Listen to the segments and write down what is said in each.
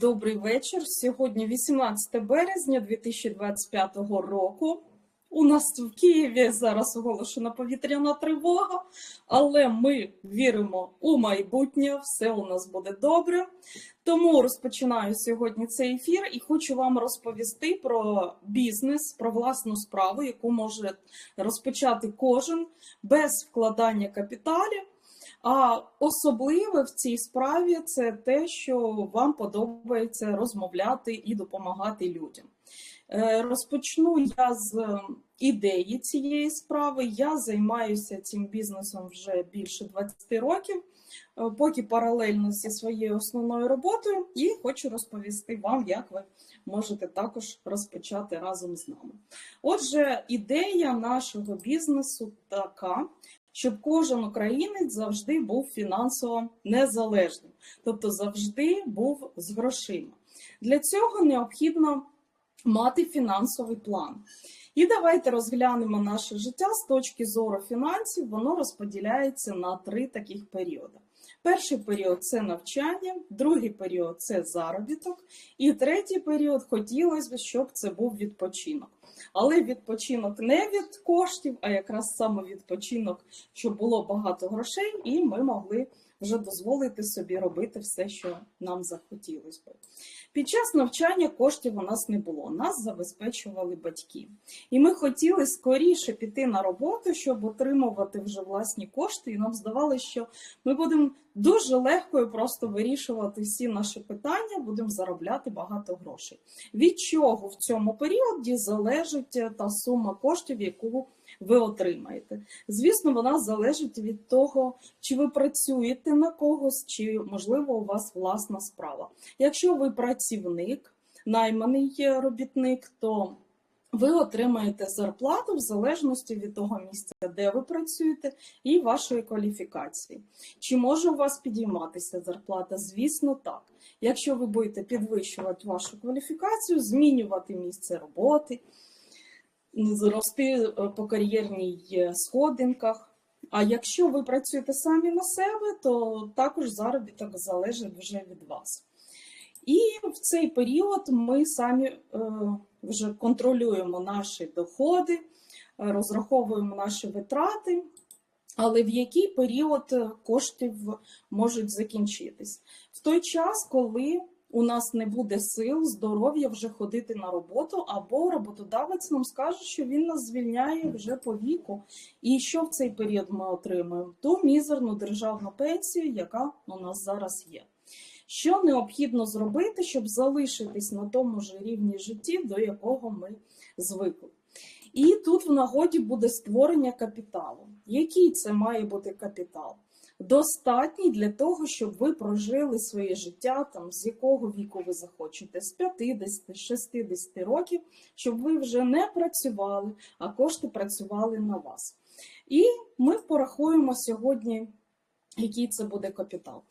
Добрий вечір. Сьогодні 18 березня 2025 року. У нас в Києві зараз оголошена повітряна тривога, але ми віримо у майбутнє, все у нас буде добре. Тому розпочинаю сьогодні цей ефір і хочу вам розповісти про бізнес, про власну справу, яку може розпочати кожен без вкладання капіталів. А особливе в цій справі це те, що вам подобається розмовляти і допомагати людям. Е, Розпочну я з ідеї цієї справи. Я займаюся цим бізнесом вже більше 20 років, е, поки паралельно зі своєю основною роботою, і хочу розповісти вам, як ви можете також розпочати разом з нами. Отже, ідея нашого бізнесу така, щоб кожен українець завжди був фінансово незалежним, тобто завжди був з грошима. Для цього необхідно мати фінансовий план. І давайте розглянемо наше життя з точки зору фінансів. Воно розподіляється на три таких періоди. Перший період це навчання, другий період це заробіток, і третій період хотілося б, щоб це був відпочинок. Але відпочинок не від коштів, а якраз саме відпочинок, щоб було багато грошей, і ми могли вже дозволити собі робити все, що нам захотілося би. Під час навчання коштів у нас не було, нас забезпечували батьки. І ми хотіли скоріше піти на роботу, щоб отримувати вже власні кошти. І нам здавалося, що ми будемо дуже легко і просто вирішувати всі наші питання, будемо заробляти багато грошей. Від чого в цьому періоді залежить та сума коштів, яку ви отримаєте. Звісно, вона залежить від того, чи ви працюєте на когось, чи можливо у вас власна справа. Якщо ви працівник, найманий робітник, то ви отримаєте зарплату в залежності від того місця, де ви працюєте, і вашої кваліфікації. Чи може у вас підійматися зарплата? Звісно, так. Якщо ви будете підвищувати вашу кваліфікацію, змінювати місце роботи, зрости по кар'єрній сходинках. А якщо ви працюєте самі на себе, то також заробіток залежить вже від вас. І в цей період ми самі е, вже контролюємо наші доходи, розраховуємо наші витрати, але в який період коштів можуть закінчитись? В той час, коли у нас не буде сил, здоров'я вже ходити на роботу, або роботодавець нам скаже, що він нас звільняє вже по віку. І що в цей період ми отримуємо? Ту мізерну державну пенсію, яка у нас зараз є. Що необхідно зробити, щоб залишитись на тому ж рівні житті, до якого ми звикли? І тут в нагоді буде створення капіталу. Який це має бути капітал? Достатній для того, щоб ви прожили своє життя, там з якого віку ви захочете, з 50, 60 років, щоб ви вже не працювали, а кошти працювали на вас. І ми порахуємо сьогодні, який це буде капітал.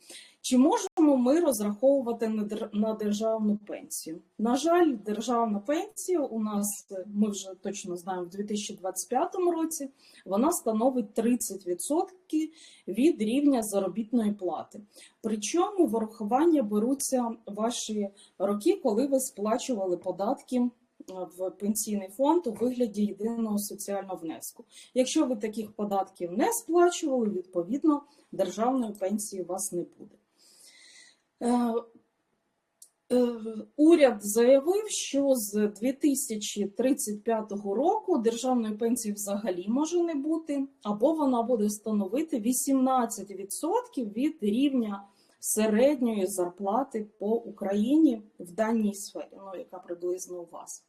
Чи можемо ми розраховувати на державну пенсію? На жаль, державна пенсія у нас, ми вже точно знаємо, в 2025 році вона становить 30% від рівня заробітної плати. Причому в урахування беруться ваші роки, коли ви сплачували податки. В пенсійний фонд у вигляді єдиного соціального внеску. Якщо ви таких податків не сплачували, відповідно державної пенсії у вас не буде. Е, е, уряд заявив, що з 2035 року державної пенсії взагалі може не бути, або вона буде становити 18% від рівня середньої зарплати по Україні в даній сфері, ну яка приблизно у вас.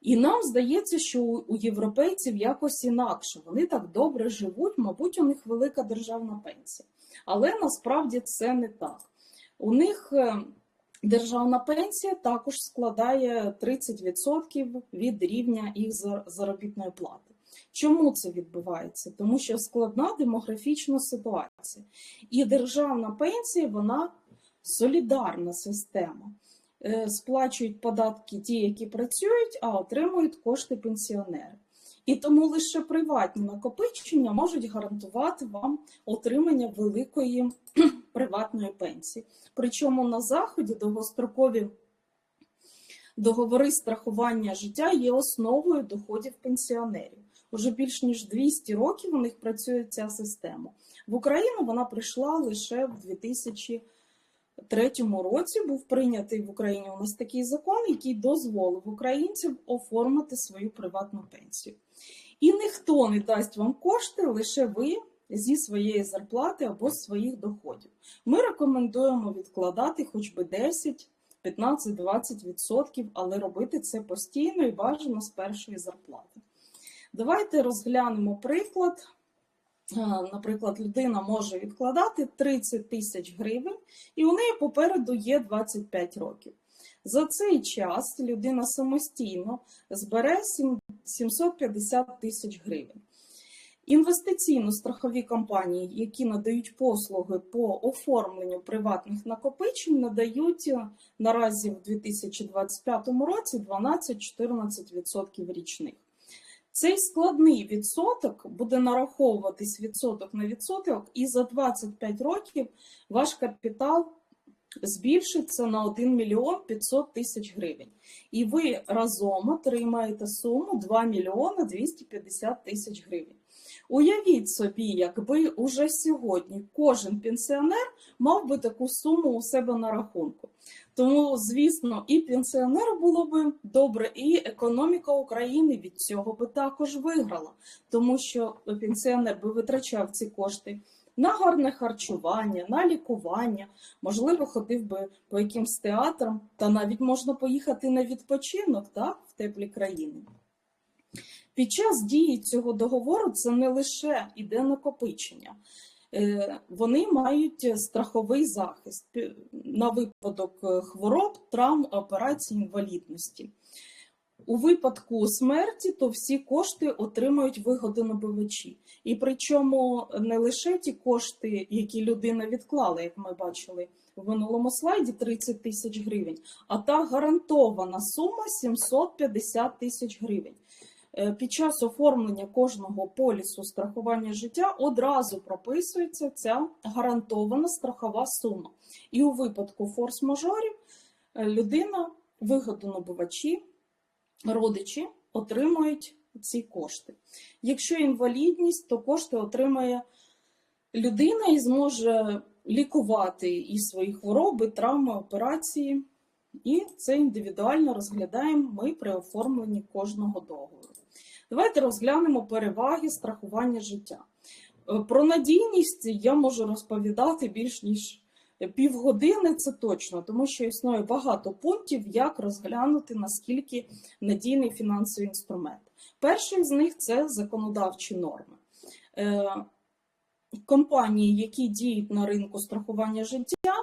І нам здається, що у європейців якось інакше. Вони так добре живуть, мабуть, у них велика державна пенсія. Але насправді це не так. У них е, державна пенсія також складає 30% від рівня їх заробітної плати. Чому це відбувається? Тому що складна демографічна ситуація. І державна пенсія вона солідарна система. Е, сплачують податки ті, які працюють, а отримують кошти пенсіонери. І тому лише приватні накопичення можуть гарантувати вам отримання великої приватної пенсії. Причому на заході довгострокові договори страхування життя є основою доходів пенсіонерів. Уже більш ніж 200 років у них працює ця система. В Україну вона прийшла лише в 2003 році. Був прийнятий в Україні у нас такий закон, який дозволив українцям оформити свою приватну пенсію. І ніхто не дасть вам кошти, лише ви зі своєї зарплати або з своїх доходів. Ми рекомендуємо відкладати хоч би 10, 15-20%, але робити це постійно і бажано з першої зарплати. Давайте розглянемо приклад. Наприклад, людина може відкладати 30 тисяч гривень, і у неї попереду є 25 років. За цей час людина самостійно збере 750 тисяч гривень. Інвестиційно-страхові компанії, які надають послуги по оформленню приватних накопичень, надають е, наразі в 2025 році 12-14% річних. Цей складний відсоток буде нараховуватись відсоток на відсоток, і за 25 років ваш капітал збільшиться на 1 мільйон 500 тисяч гривень. І ви разом отримаєте суму 2 мільйони 250 тисяч гривень. Уявіть собі, якби уже сьогодні кожен пенсіонер мав би таку суму у себе на рахунку. Тому, звісно, і пенсіонеру було би добре, і економіка України від цього би також виграла, тому що пенсіонер би витрачав ці кошти на гарне харчування, на лікування, можливо, ходив би по якимсь театрам, та навіть можна поїхати на відпочинок так, в теплі країни. Під час дії цього договору це не лише іде накопичення. Е, Вони мають страховий захист на випадок е, хвороб, травм, операцій, інвалідності. У випадку смерті то всі кошти отримують вигодонабувачі. І причому не лише ті кошти, які людина відклала, як ми бачили в минулому слайді, 30 тисяч гривень, а та гарантована сума 750 тисяч гривень. Е, Під час оформлення кожного полісу страхування життя одразу прописується ця гарантована страхова сума. І у випадку форс-мажорів е, людина, вигодонабувачі, родичі отримують ці кошти. Якщо інвалідність, то кошти отримає людина і зможе лікувати і свої хвороби, травми, операції. І це індивідуально розглядаємо ми при оформленні кожного договору. Давайте розглянемо переваги страхування життя. Е, Про надійність я можу розповідати більш ніж півгодини, це точно, тому що існує багато пунктів, як розглянути наскільки надійний фінансовий інструмент. Перший з них це законодавчі норми. Е, Компанії, які діють на ринку страхування життя,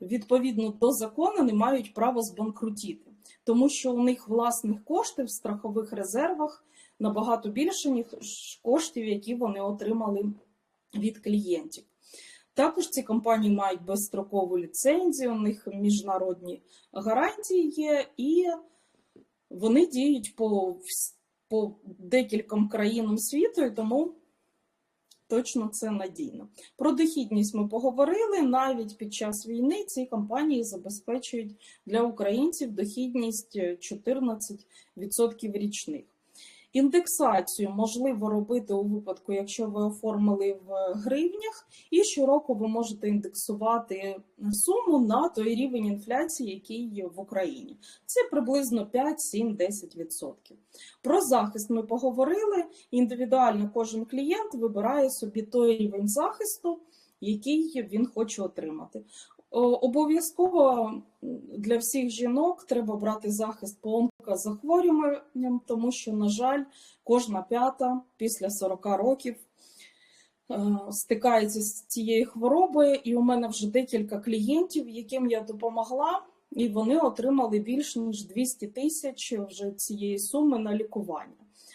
відповідно до закону не мають права збанкрутіти, тому що у них власних коштів в страхових резервах набагато більше, ніж коштів, які вони отримали від клієнтів. Також ці компанії мають безстрокову ліцензію, у них міжнародні гарантії є, і вони діють по, по декільком країнам світу, і тому точно це надійно. Про дохідність ми поговорили. Навіть під час війни ці компанії забезпечують для українців дохідність 14% річних. Індексацію можливо робити у випадку, якщо ви оформили в гривнях, і щороку ви можете індексувати суму на той рівень інфляції, який є в Україні. Це приблизно 5, 7, 10%. Про захист ми поговорили. Індивідуально кожен клієнт вибирає собі той рівень захисту, який він хоче отримати. Обов'язково для всіх жінок треба брати захист по онкозахворюванням, тому що, на жаль, кожна п'ята після 40 років е, стикається з цією хворобою, і у мене вже декілька клієнтів, яким я допомогла, і вони отримали більш ніж 200 тисяч вже цієї суми на лікування.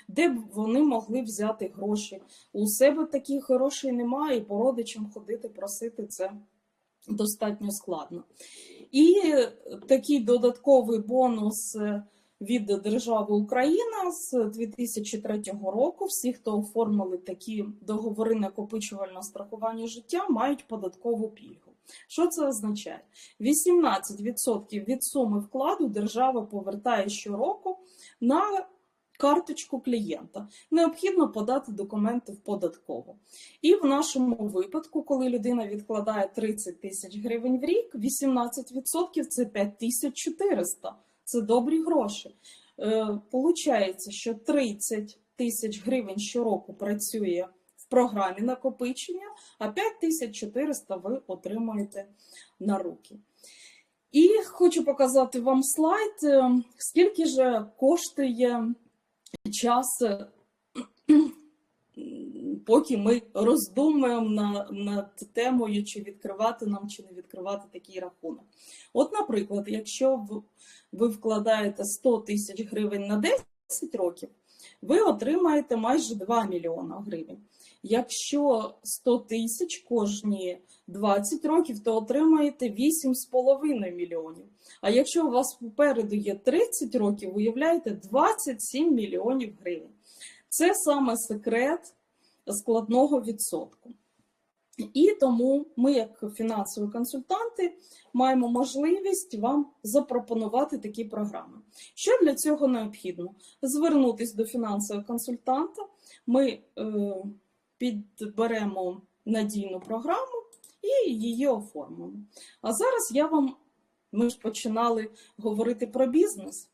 Де б вони могли взяти гроші? У себе таких грошей немає, і по родичам ходити просити це достатньо складно. І такий додатковий бонус е, від держави Україна з 2003 року. Всі, хто оформили такі договори накопичувального страхування життя, мають податкову пільгу. Що це означає? 18% від суми вкладу держава повертає щороку на карточку клієнта. Необхідно подати документи в податкову. І в нашому випадку, коли людина відкладає 30 тисяч гривень в рік, 18% це 5400. Це добрі гроші. Е, Получається, що 30 тисяч гривень щороку працює в програмі накопичення, а 5400 ви отримуєте на руки. І хочу показати вам слайд, е, скільки же коштує час, поки ми роздумуємо на, над темою, чи відкривати нам, чи не відкривати такий рахунок. От, наприклад, якщо ви вкладаєте 100 тисяч гривень на 10 років, ви отримаєте майже 2 мільйона гривень. Якщо 100 тисяч кожні 20 років, то отримаєте 8,5 мільйонів. А якщо у вас попереду є 30 років, уявляєте 27 мільйонів гривень. Це саме секрет складного відсотку. І тому ми, як фінансові консультанти, маємо можливість вам запропонувати такі програми. Що для цього необхідно? Звернутися до фінансового консультанта, ми е, підберемо надійну програму і її оформимо. А зараз я вам, ми ж починали говорити про бізнес.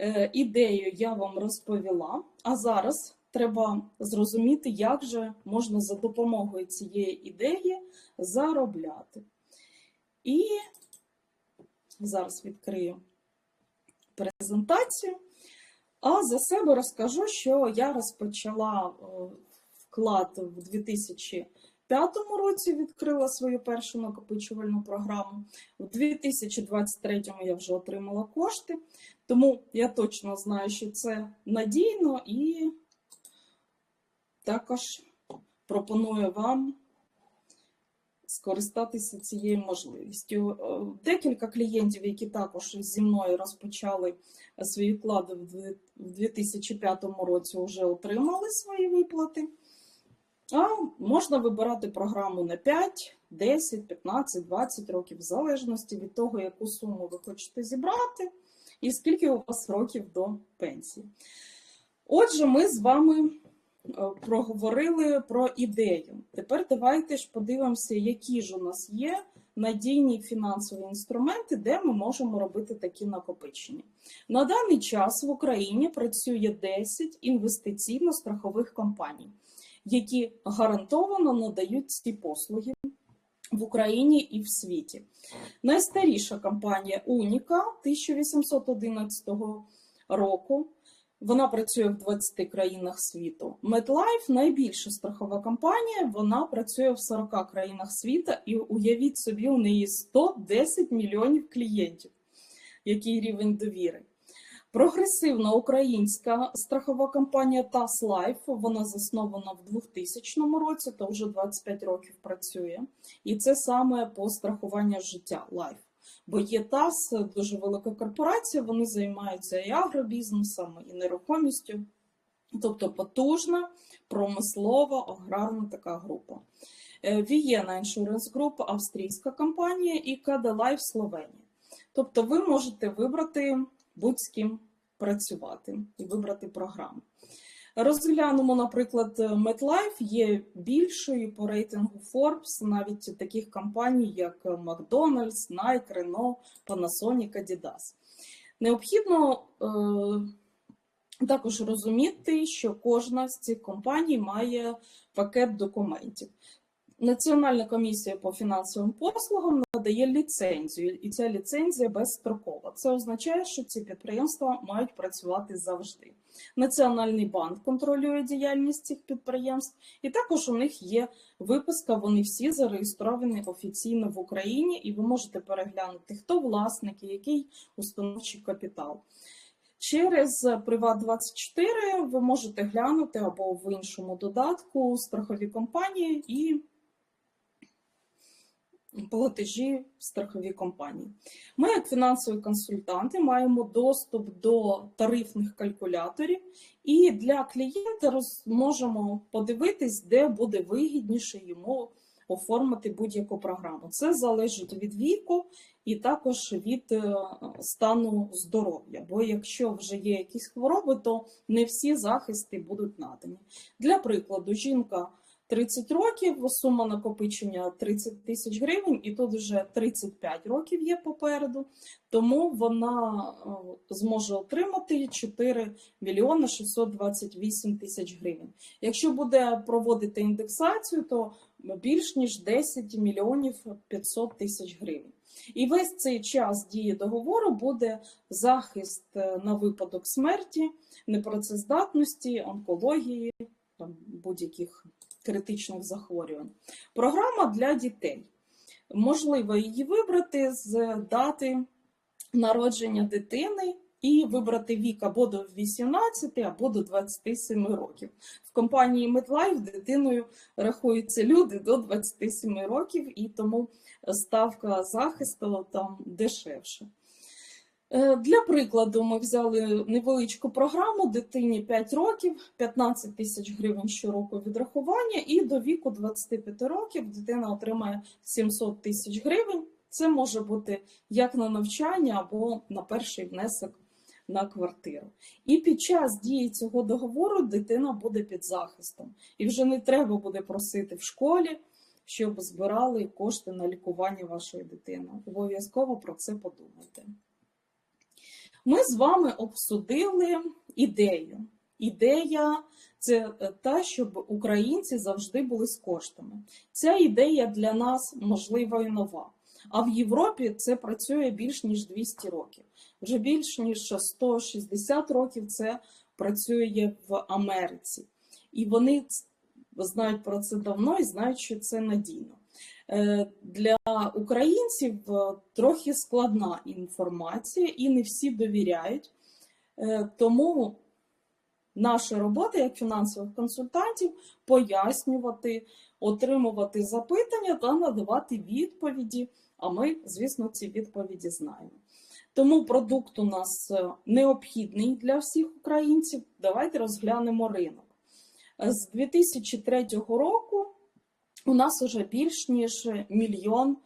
Е, ідею я вам розповіла, а зараз треба зрозуміти, як же можна за допомогою цієї ідеї заробляти. І зараз відкрию презентацію. А за себе розкажу, що я розпочала е, вклад в 2005 році, відкрила свою першу накопичувальну програму. У 2023 я вже отримала кошти, тому я точно знаю, що це надійно і також пропоную вам скористатися цією можливістю. Е, Декілька клієнтів, які також зі мною розпочали свої вклади в 2005 році, вже отримали свої виплати. А можна вибирати програму на 5, 10, 15, 20 років, в залежності від того, яку суму ви хочете зібрати і скільки у вас років до пенсії. Отже, ми з вами е, проговорили про ідею. Тепер давайте ж подивимося, які ж у нас є надійні фінансові інструменти, де ми можемо робити такі накопичення. На даний час в Україні працює 10 інвестиційно-страхових компаній, які гарантовано надають ці послуги в Україні і в світі. Найстаріша компанія Уніка 1811 року. Вона працює в 20 країнах світу. MetLife – найбільша страхова компанія. Вона працює в 40 країнах світу, і уявіть собі, у неї 110 мільйонів клієнтів. Який рівень довіри? Прогресивна українська страхова компанія TAS Life, вона заснована в 2000 році, то вже 25 років працює. І це саме по страхуванню життя Life. Бо є ТАС, дуже велика корпорація, вони займаються і агробізнесом, і нерухомістю. Тобто потужна, промислова, аграрна така група. Е, Vienna Insurance Group – австрійська компанія і Life Словенія. Тобто ви можете вибрати будь з ким працювати і вибрати програму. Розглянемо, наприклад, MetLife є більшою по рейтингу Forbes, навіть таких компаній, як McDonald's, Nike, Renault, Panasonic, Adidas. Необхідно е, також розуміти, що кожна з цих компаній має пакет документів. Національна комісія по фінансовим послугам надає ліцензію, і ця ліцензія безстрокова. Це означає, що ці підприємства мають працювати завжди. Національний банк контролює діяльність цих підприємств, і також у них є виписка. Вони всі зареєстровані офіційно в Україні, і ви можете переглянути, хто власники, який установчий капітал. Через Приват24 ви можете глянути або в іншому додатку страхові компанії і платежі в страхові компанії. Ми, як фінансові консультанти, маємо доступ до тарифних калькуляторів, і для клієнта можемо подивитись, де буде вигідніше йому оформити будь-яку програму. Це залежить від віку і також від е, стану здоров'я. Бо якщо вже є якісь хвороби, то не всі захисти будуть надані. Для прикладу, жінка 30 років, сума накопичення 30 тисяч гривень, і тут вже 35 років є попереду, тому вона е, зможе отримати 4 мільйони 628 тисяч гривень. Якщо буде проводити індексацію, то більш ніж 10 мільйонів 500 тисяч гривень. І весь цей час дії договору буде захист е, на випадок смерті, непрацездатності, онкології, будь-яких критичних захворювань. Програма для дітей. Можливо її вибрати з дати народження дитини і вибрати вік або до 18, або до 27 років. В компанії MedLife дитиною рахуються люди до 27 років, і тому ставка захисту там дешевше. Е, Для прикладу, ми взяли невеличку програму дитині 5 років, 15 тисяч гривень щороку відрахування, і до віку 25 років дитина отримає 700 тисяч гривень. Це може бути як на навчання або на перший внесок на квартиру. І під час дії цього договору дитина буде під захистом. І вже не треба буде просити в школі, щоб збирали кошти на лікування вашої дитини. Обов'язково про це подумайте. Ми з вами обсудили ідею. Ідея це та, щоб українці завжди були з коштами. Ця ідея для нас можлива і нова. А в Європі це працює більш ніж 200 років. Вже більш ніж 160 років це працює в Америці. І вони знають про це давно і знають, що це надійно. Е, Для українців е, трохи складна інформація, і не всі довіряють. Е, Тому наша робота як фінансових консультантів пояснювати, отримувати запитання та надавати відповіді. А ми, звісно, ці відповіді знаємо. Тому продукт у нас необхідний для всіх українців. Давайте розглянемо ринок. З 2003 року у нас вже більш ніж мільйон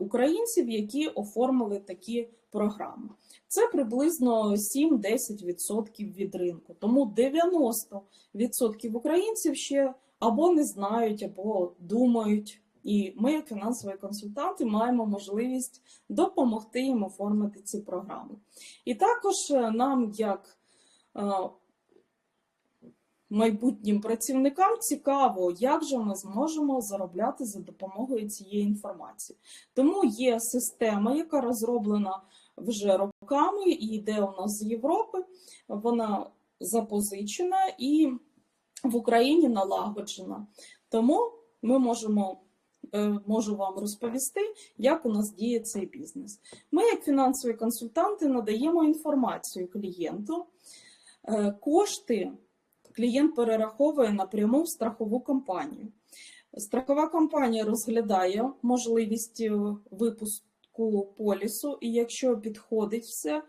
українців, які оформили такі програми. Це приблизно 7-10% від ринку. Тому 90% українців ще або не знають, або думають. І ми, як фінансові консультанти, маємо можливість допомогти їм оформити ці програми. І також нам, як майбутнім працівникам цікаво, як же ми зможемо заробляти за допомогою цієї інформації. Тому є система, яка розроблена вже роками і йде у нас з Європи. Вона запозичена і в Україні налагоджена. Тому ми можемо. Можу вам розповісти, як у нас діє цей бізнес. Ми, як фінансові консультанти, надаємо інформацію клієнту. Кошти клієнт перераховує напряму в страхову компанію. Страхова компанія розглядає можливість випуску полісу, і якщо підходить все,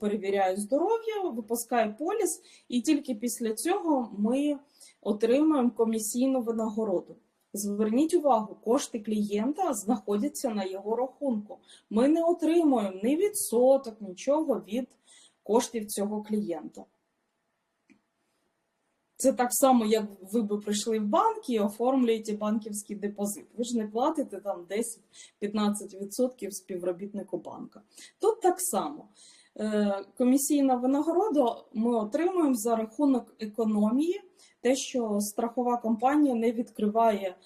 перевіряє здоров'я, випускає поліс, і тільки після цього ми отримуємо комісійну винагороду. Зверніть увагу, кошти клієнта знаходяться на його рахунку. Ми не отримуємо ні відсоток, нічого від коштів цього клієнта. Це так само, як ви би прийшли в банк і оформлюєте банківський депозит. Ви ж не платите там 10-15% співробітнику банка. Тут так само. Комісійна винагорода ми отримуємо за рахунок економії, те, що страхова компанія не відкриває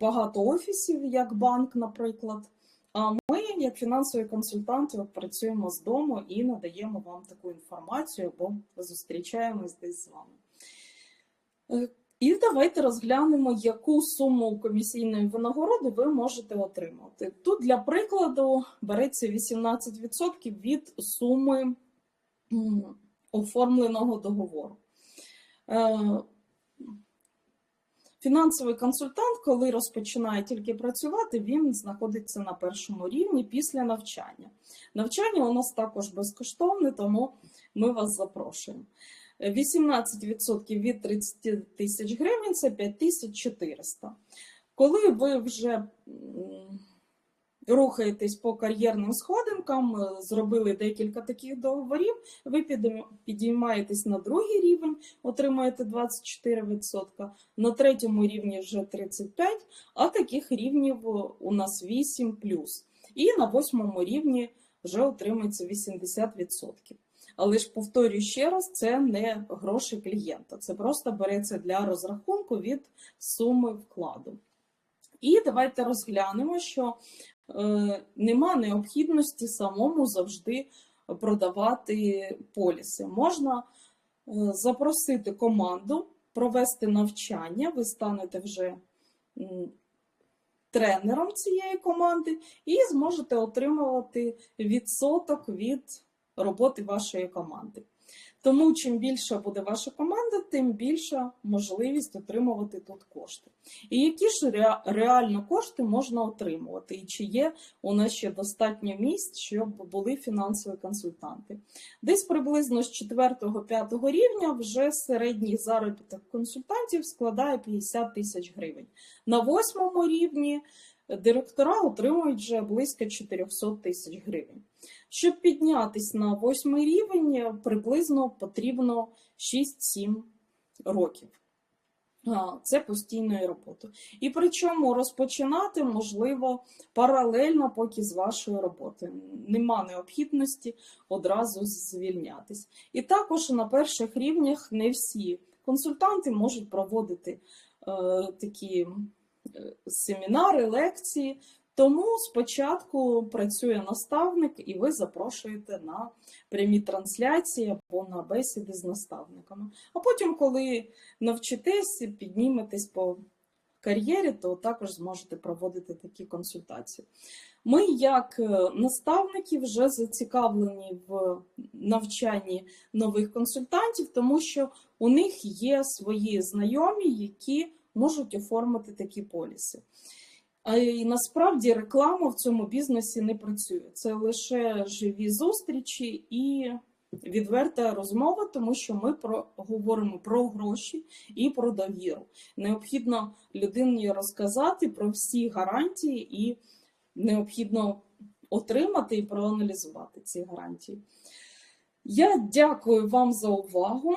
багато офісів, як банк, наприклад. А ми, як фінансові консультанти, працюємо з дому і надаємо вам таку інформацію, або зустрічаємось десь з вами. І давайте розглянемо, яку суму комісійної винагороди ви можете отримати. Тут для прикладу береться 18% від суми оформленого договору. Фінансовий консультант, коли розпочинає тільки працювати, він знаходиться на першому рівні після навчання. Навчання у нас також безкоштовне, тому ми вас запрошуємо. 18% від 30 тисяч гривень це 5400. Коли ви вже рухаєтесь по кар'єрним сходинкам, е, зробили декілька таких договорів, ви підіймаєтесь на другий рівень, отримаєте 24%, на третьому рівні вже 35%, а таких рівнів е, у нас 8 І на восьмому рівні вже отримається 80%. Але ж повторюю ще раз, це не гроші клієнта, це просто береться для розрахунку від суми вкладу. І давайте розглянемо, що е, нема необхідності самому завжди продавати поліси. Можна е, запросити команду, провести навчання, ви станете вже тренером цієї команди і зможете отримувати відсоток від роботи вашої команди. Тому чим більша буде ваша команда, тим більша можливість отримувати тут кошти. І які ж реально кошти можна отримувати? І чи є у нас ще достатньо місць, щоб були фінансові консультанти? Десь приблизно з 4-5 рівня вже середній заробіток консультантів складає 50 тисяч гривень. На восьмому рівні директора отримують вже близько 400 тисяч гривень. Щоб піднятися на восьмий рівень, приблизно потрібно 6-7 років. Це постійної роботи. І причому розпочинати можливо паралельно поки з вашої роботи. Нема необхідності одразу звільнятись. І також на перших рівнях не всі консультанти можуть проводити е, такі семінари, лекції. Тому спочатку працює наставник, і ви запрошуєте на прямі трансляції або на бесіди з наставниками. А потім, коли навчитесь, підніметесь по кар'єрі, то також зможете проводити такі консультації. Ми, як е, наставники, вже зацікавлені в навчанні нових консультантів, тому що у них є свої знайомі, які можуть оформити такі поліси. І насправді реклама в цьому бізнесі не працює. Це лише живі зустрічі і відверта розмова, тому що ми про, говоримо про гроші і про довіру. Необхідно людині розказати про всі гарантії, і необхідно отримати і проаналізувати ці гарантії. Я дякую вам за увагу.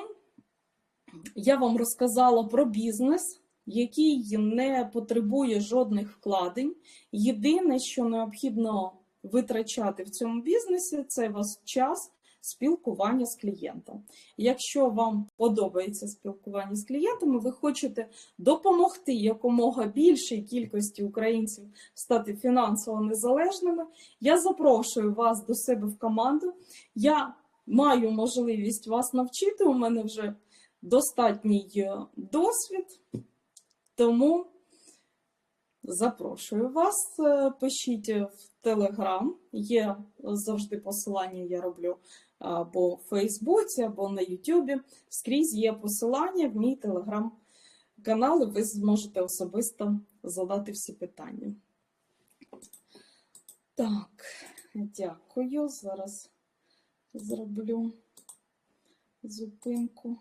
Я вам розказала про бізнес який не потребує жодних вкладень. Єдине, що необхідно витрачати в цьому бізнесі, це ваш час спілкування з клієнтом. Якщо вам подобається спілкування з клієнтами, ви хочете допомогти якомога більшій кількості українців стати фінансово незалежними, я запрошую вас до себе в команду. Я маю можливість вас навчити. У мене вже достатній е, досвід. Тому запрошую вас, е, пишіть в Телеграм, є завжди посилання, я роблю або в Фейсбуці, або на Ютубі. Скрізь є посилання в мій телеграм-канал, і ви зможете особисто задати всі питання. Так, дякую. Зараз зроблю зупинку.